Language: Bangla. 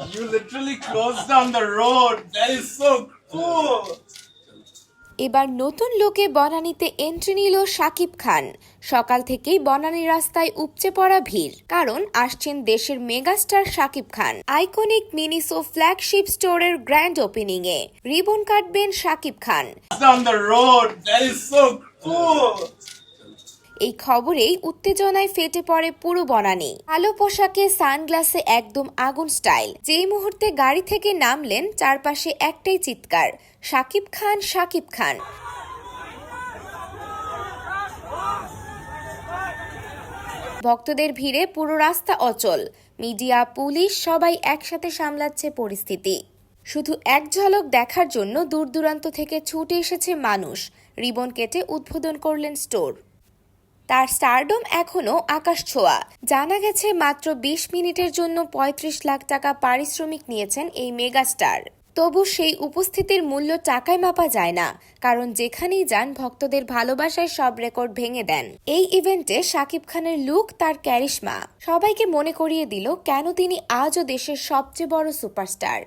You literally closed down the road. That is so cool. এবার নতুন লোকে বনানীতে এন্ট্রি নিল শাকিব খান। সকাল থেকেই বনানী রাস্তায় উপচে পড়া ভিড় কারণ আসছেন দেশের megastar Shakib Khan. Iconic Miniso flagship স্টোরের গ্র্যান্ড ওপেনিং এ রিবন কাটবেন Shakib Khan Down the road. That is so cool. এই খবরেই উত্তেজনায় ফেটে পড়ে পুরো বনানি। কালো পোশাকে সানগ্লাসে একদম আগুন স্টাইল। যেই মুহূর্তে গাড়ি থেকে নামলেন, চারপাশে একটাই চিৎকার শাকিব খান, সাকিব খান। ভক্তদের ভিড়ে পুরো রাস্তা অচল। মিডিয়া, পুলিশ সবাই একসাথে সামলাচ্ছে পরিস্থিতি। শুধু এক ঝলক দেখার জন্য দূর দূরান্ত থেকে ছুটে এসেছে মানুষ। রিবন কেটে উদ্বোধন করলেন স্টোর। তার স্টারডম এখনও আকাশ ছোঁয়া। জানা গেছে মাত্র বিশ মিনিটের জন্য ৩৫ লাখ টাকা পারিশ্রমিক নিয়েছেন এই মেগাস্টার। তবু সেই উপস্থিতির মূল্য টাকায় মাপা যায় না, কারণ যেখানেই যান ভক্তদের ভালোবাসায় সব রেকর্ড ভেঙে দেন। এই ইভেন্টে শাকিব খানের লুক, তার ক্যারিশমা, সবাইকে মনে করিয়ে দিল কেন তিনি আজও দেশের সবচেয়ে বড় সুপারস্টার।